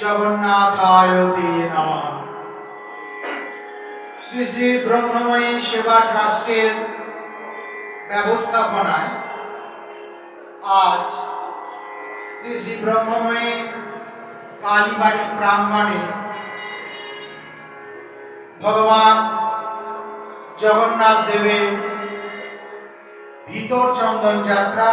জগন্নাথায় তে নমঃ। শ্রী শ্রী ব্রহ্মময়ী সেবা ট্রাস্টের ব্যবস্থাপনায় আজ শ্রী শ্রী ব্রহ্মময়ী কালীবাড়ি প্রাঙ্গণে ভগবান জগন্নাথ দেবের ভিতর চন্দন যাত্রা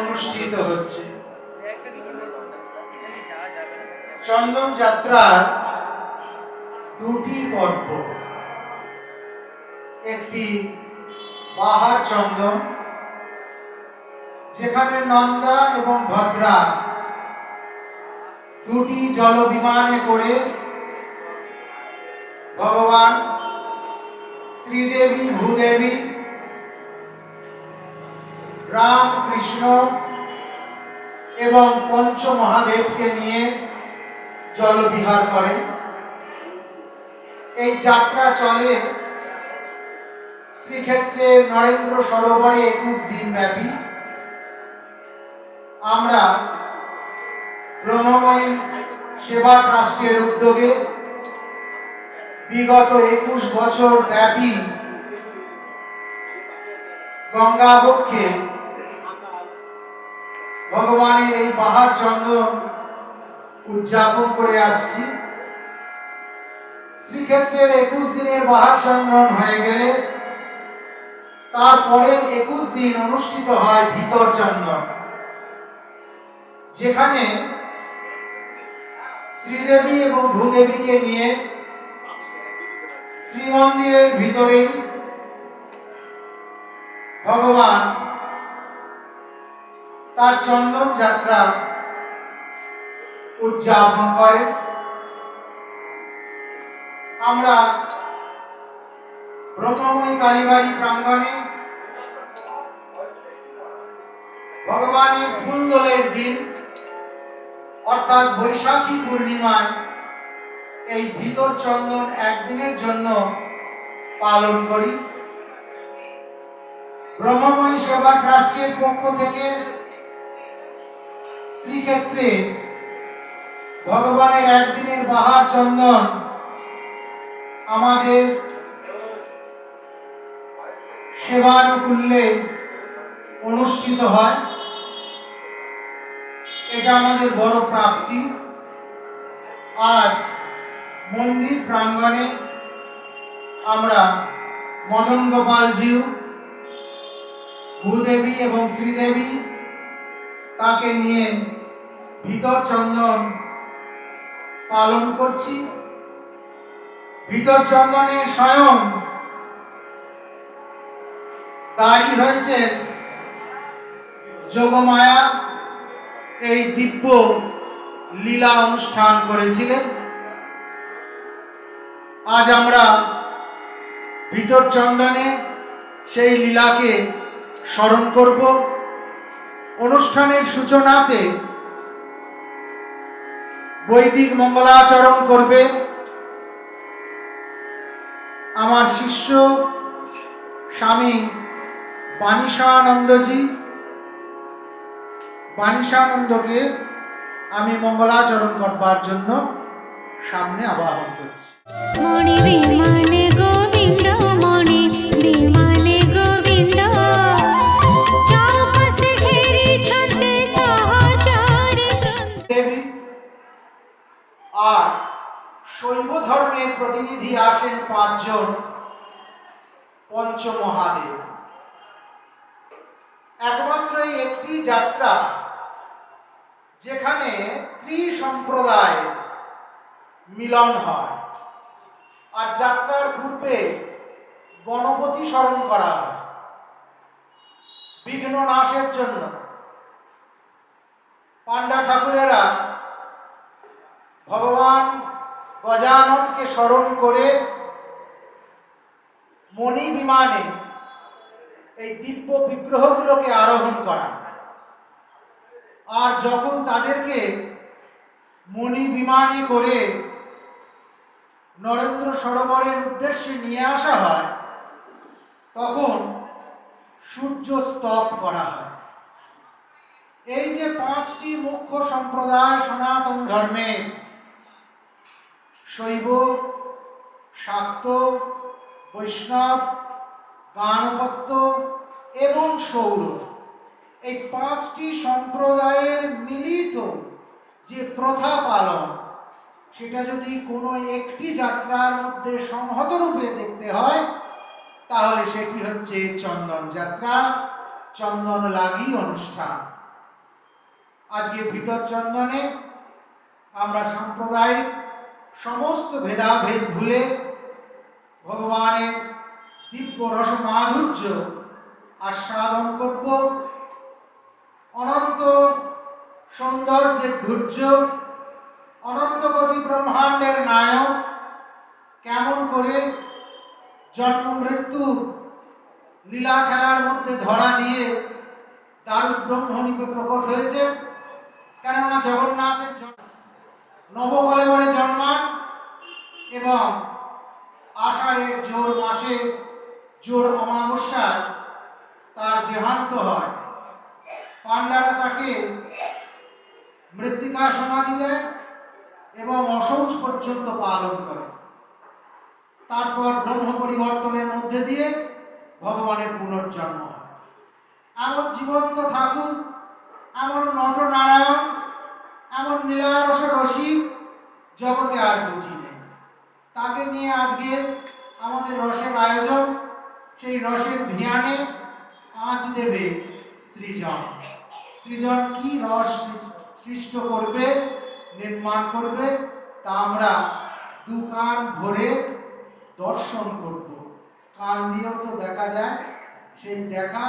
অনুষ্ঠিত হচ্ছে। চন্দন যাত্রার দুটি পর্ব। একটি বাহার চন্দন, যেখানে নন্দা এবং ভদ্রা দুটি জলবিমানে করে ভগবান শ্রীদেবী, ভূদেবী রাম কৃষ্ণ এবং পঞ্চ মহাদেবকে নিয়ে জলবিহার করেন। এই যাত্রা চলে। শ্রীক্ষেত্রে নরেন্দ্র সরোবরে একুশ দিন ব্যাপী। আমরা ব্রহ্মময়ী সেবা ট্রাস্টের উদ্যোগে বিগত একুশ বছর ব্যাপী গঙ্গাবক্ষে ভগবানের এই পাহাড় চন্দন উদযাপন করে আসছি। শ্রীক্ষেত্রের একুশ দিনের বাহার চন্দন হয়ে গেলে তারপরে একুশ দিন অনুষ্ঠিত হয় ভিতর চন্দন যেখানে শ্রীদেবী এবং ভূদেবীকে নিয়ে শ্রীমন্দিরের ভিতরেই ভগবান তার চন্দন যাত্রা উদযাপন করে। আমরা ব্রহ্মময়ী কালীবাড়ি প্রাঙ্গণে ভগবানের ফুলদোলের দিন, অর্থাৎ বৈশাখী পূর্ণিমায় এই ভিতর চন্দন একদিনের জন্য পালন করি। ব্রহ্মময়ী সেবা ট্রাস্টের পক্ষ থেকে শ্রীক্ষেত্রে ভগবানের একদিনের বাহার চন্দন আমাদের সেবানুকূল্যে অনুষ্ঠিত হয়। এটা আমাদের বড় প্রাপ্তি। আজ মন্দির প্রাঙ্গণে আমরা মদন গোপালজিউ ভূদেবী এবং শ্রীদেবী তাকে নিয়ে ভিতর চন্দন পালন করছি। ভিতর চন্দনের স্বয়ং দাঁড়ি হয়েছে যোগমায়া। এই দিব্য লীলা অনুষ্ঠান করেছিলেন। আজ আমরা ভিতর চন্দনে সেই লীলাকে স্মরণ করব। অনুষ্ঠানের সূচনাতে বৈদিক মঙ্গলাচরণ করবে। আমার শিষ্য স্বামী বাণীশানন্দজি, বাণীশানন্দকে আমি মঙ্গলাচরণ করবার জন্য সামনে আবাহন করছি। মণি বিমানে গোবিন্দ মণি বিমানে প্রতিনিধি আসেন পাঁচজন পঞ্চমহাদেব। একমাত্র একটি যাত্রা যেখানে ত্রিসম্প্রদায় মিলন হয়। আর যাত্রার পূর্বে গণপতি স্মরণ করা হয়। বিঘ্ন নাশের জন্য। পাণ্ডা ঠাকুরেরা ভগবান গজাননকে স্মরণ করে মণি বিমানে এই দিব্য বিগ্রহগুলোকে আরোহণ করা আর যখন তাদেরকে মণি বিমানে করে নরেন্দ্র সরোবরের উদ্দেশ্যে নিয়ে আসা হয়, তখন সূর্য স্তব করা হয়। এই যে পাঁচটি মুখ্য সম্প্রদায় সনাতন ধর্মে শৈব, শাক্ত, বৈষ্ণব গানপত্য এবং সৌর। এই পাঁচটি সম্প্রদায়ের মিলিত যে প্রথা পালন, সেটা যদি কোনো একটি যাত্রার মধ্যে সংহত রূপে দেখতে হয়, তাহলে সেটি হচ্ছে চন্দন যাত্রা, চন্দন লাগি অনুষ্ঠান। আজকে ভিতর চন্দনে আমরা সাম্প্রদায়িক সমস্ত ভেদাভেদ ভুলে ভগবানের দিব্য রস মাধুর্য আস্বাদন করব। অনন্ত সৌন্দর্যের ধৈর্য, অনন্ত কোটি ব্রহ্মাণ্ডের নায়ক কেমন করে জন্ম মৃত্যু লীলা খেলার মধ্যে ধরা দিয়ে দারু ব্রহ্মণীকে প্রকট হয়েছে। কেননা জগন্নাথের নবকলেবরে জন্মান এবং আষাঢ়ের জোর মাসে জোর অমাবস্যায় তার দেহান্ত হয়। পাণ্ডারা তাকে মৃত্তিকা সমাধি দেয় এবং অশৌচ পর্যন্ত পালন করে। তারপর ব্রহ্ম পরিবর্তনের মধ্যে দিয়ে ভগবানের পুনর্জন্ম হয়। এমন জীবন্ত ঠাকুর এমন নটনারায়ণ এমন নীলারস রসিক জগতে আর দুটি নেই। তাকে নিয়ে আজকে আমাদের রসের আয়োজন, সেই রসের ভিয়ানে আঁচ দেবে সৃজন। সৃজন কি রস সৃষ্ট করবে, নির্মাণ করবে, তা আমরা দু কান ভরে দর্শন করব। কান দিয়েও তো দেখা যায়, সেই দেখা।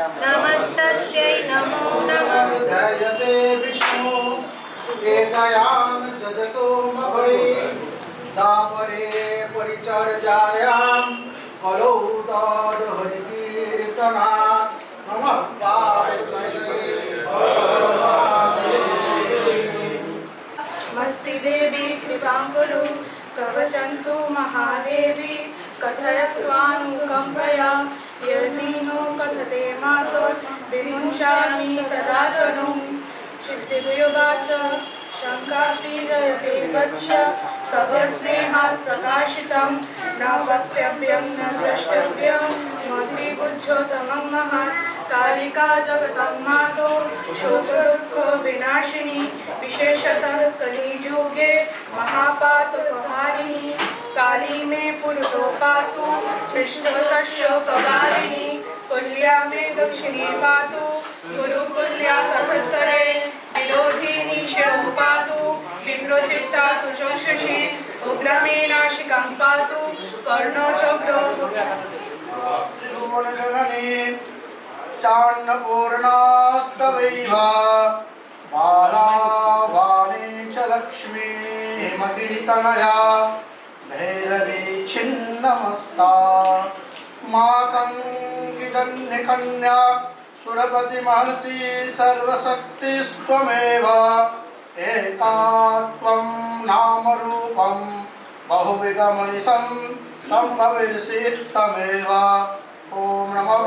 नमस्तस्यै नमो नमः। ध्यायते विष्णु एतयां जजतो मघै। दापरे परिचर्यायां कलौ तद् नमः मस्ति देवी कृपां कुरु। कवचन्तु महादेवी कथयस्वानुकम्पया। यदीनो कथते मातो विमुञ्चामि तदा तनुं क्षिप्तिर्युवाच शङ्कापीडयते वत्स तव स्नेहात् प्रकाशितं न वक्तव्यं न द्रष्टव्यं मतिगुज्जोतमं महत् कालिका जगतं मातो शोकदुःखविनाशिनी, विशेषतः कलियुगे महापातकहारिणी काली मे पुरुतो पातु पृष्ठतस्य कपालिनी कुल्या मे दक्षिणे पातु गुरुकुल्या कथत्तरे विरोधिनी शिरो पातु विप्रोचित्ता तु चक्षुषि उग्रमे नाशिकां पातु कर्णचक्रो त्रिभुवनजननी चान्नपूर्णास्तवैव बालावाणी च लक्ष्मी मगिरितनया भैरवी छिन्नमस्ता। मातङ्गिजन्यकन्या सुरपति महर्षि सर्वशक्तिस्त्वमेव। एका त्वं नामरूपं बहुविधमनिशं सम्भविष्यत्तमेव ॐ नमः।